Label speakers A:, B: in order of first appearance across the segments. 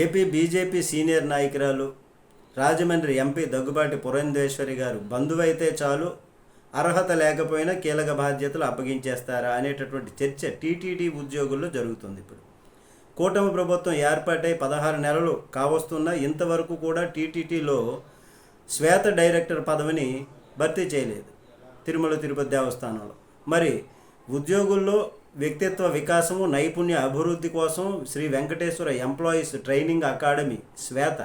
A: AP BJP senior నాయకురాలు Rajahmundry MP Daggubati Purandeswari గారు బంధువైతే చాలు అర్హత లేకపోయినా కీలక బాధ్యతలు అప్పగించేస్తారా అనేటటువంటి చర్చ టీటీడీ ఉద్యోగుల్లో జరుగుతుంది ఇప్పుడు. కూటమి ప్రభుత్వం ఏర్పాటై పదహారు నెలలు కావస్తున్నా ఇంతవరకు కూడా టీటీటీలో శ్వేత డైరెక్టర్ పదవిని భర్తీ చేయలేదు తిరుమల తిరుపతి దేవస్థానంలో. మరి ఉద్యోగుల్లో వ్యక్తిత్వ వికాసము నైపుణ్య అభివృద్ధి కోసం Sri Venkateswara employees training academy SVETA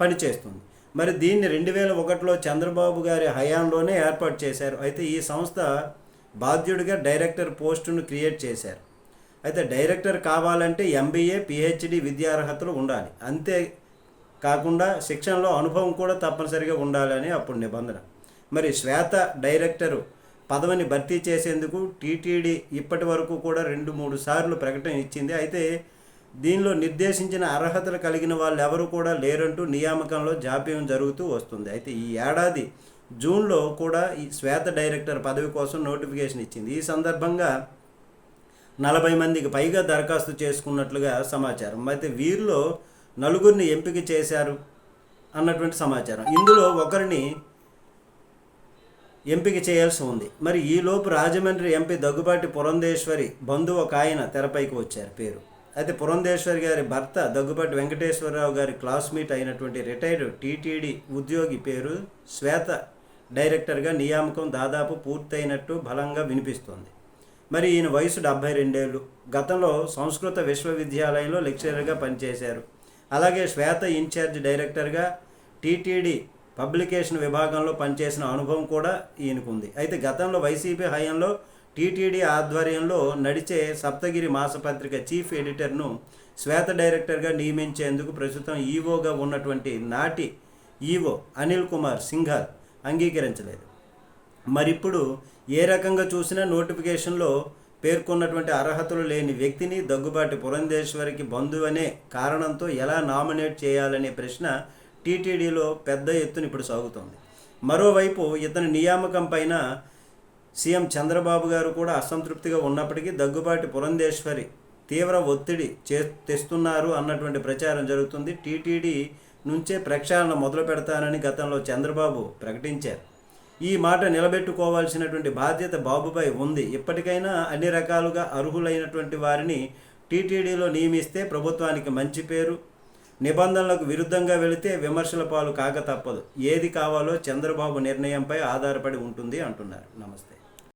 A: పనిచేస్తుంది. మరి దీన్ని రెండు వేల ఒకటిలో చంద్రబాబు గారి హయాంలోనే ఏర్పాటు చేశారు. అయితే ఈ సంస్థ బాధ్యుడిగా డైరెక్టర్ పోస్టును క్రియేట్ చేశారు. అయితే డైరెక్టర్ కావాలంటే ఎంబీఏ పిహెచ్డి విద్యార్హతలు ఉండాలి. అంతే కాకుండా శిక్షణలో అనుభవం కూడా తప్పనిసరిగా ఉండాలని అప్పుడు నిబంధన. మరి శ్వేత డైరెక్టరు పదవిని భర్తీ చేసేందుకు టీటీడీ ఇప్పటి వరకు కూడా రెండు మూడు సార్లు ప్రకటన ఇచ్చింది. అయితే దీనిలో నిర్దేశించిన అర్హతలు కలిగిన వాళ్ళు ఎవరు కూడా లేరంటూ నియామకంలో జాప్యం జరుగుతూ వస్తుంది. అయితే ఈ ఏడాది జూన్లో కూడా ఈ శ్వేత డైరెక్టర్ పదవి కోసం నోటిఫికేషన్ ఇచ్చింది. ఈ సందర్భంగా నలభై మందికి పైగా దరఖాస్తు చేసుకున్నట్లుగా సమాచారం. అయితే వీరిలో నలుగురిని ఎంపిక చేశారు అన్నటువంటి సమాచారం. ఇందులో ఒకరిని ఎంపిక చేయాల్సి ఉంది. మరి ఈలోపు రాజమండ్రి ఎంపీ దగ్గుబాటి పురంధేశ్వరి బంధువు ఒక ఆయన తెరపైకి వచ్చారు పేరు. అయితే పురంధేశ్వరి గారి భర్త దగ్గుబాటి వెంకటేశ్వరరావు గారి క్లాస్మేట్ అయినటువంటి రిటైర్డ్ టీటీడీ ఉద్యోగి పేరు శ్వేత. డైరెక్టర్గా నియామకం దాదాపు పూర్తయినట్టు బలంగా వినిపిస్తోంది. మరి ఈయన వయసు డెబ్భై రెండేళ్ళు. గతంలో సంస్కృత విశ్వవిద్యాలయంలో లెక్చరర్గా పనిచేశారు. అలాగే శ్వేత ఇన్ఛార్జ్ డైరెక్టర్గా టీటీడీ పబ్లికేషన్ విభాగంలో పనిచేసిన అనుభవం కూడా ఈయనకుంది. అయితే గతంలో వైసీపీ హయాంలో టీటీడీ ఆధ్వర్యంలో నడిచే సప్తగిరి మాసపత్రిక చీఫ్ ఎడిటర్ను శ్వేత డైరెక్టర్గా నియమించేందుకు ప్రస్తుతం ఈవోగా ఉన్నటువంటి నాటి ఈవో అనిల్ కుమార్ సింఘాల్ అంగీకరించలేదు. మరిప్పుడు ఏ రకంగా చూసినా నోటిఫికేషన్లో పేర్కొన్నటువంటి అర్హతలు లేని వ్యక్తిని దగ్గుబాటి పురంధేశ్వరికి బంధువు అనే కారణంతో ఎలా నామినేట్ చేయాలనే ప్రశ్న టీటీడీలో పెద్ద ఎత్తున ఇప్పుడు సాగుతోంది. మరోవైపు ఇతని నియామకం పైన సీఎం చంద్రబాబు గారు కూడా అసంతృప్తిగా ఉన్నప్పటికీ దగ్గుబాటి పురంధేశ్వరి తీవ్ర ఒత్తిడి చే తెస్తున్నారు అన్నటువంటి ప్రచారం జరుగుతుంది. టీటీడీ నుంచే ప్రక్షాళన మొదలు పెడతానని గతంలో చంద్రబాబు ప్రకటించారు. ఈ మాట నిలబెట్టుకోవాల్సినటువంటి బాధ్యత బాబుపై ఉంది. ఇప్పటికైనా అన్ని రకాలుగా అర్హులైనటువంటి వారిని టీటీడీలో నియమిస్తే ప్రభుత్వానికి మంచి పేరు నిబంధనలకు విరుద్ధంగా వెళితే విమర్శల పాలు కాక తప్పదు. ఏది కావాలో చంద్రబాబు నిర్ణయంపై ఆధారపడి ఉంటుంది అంటున్నారు. నమస్తే.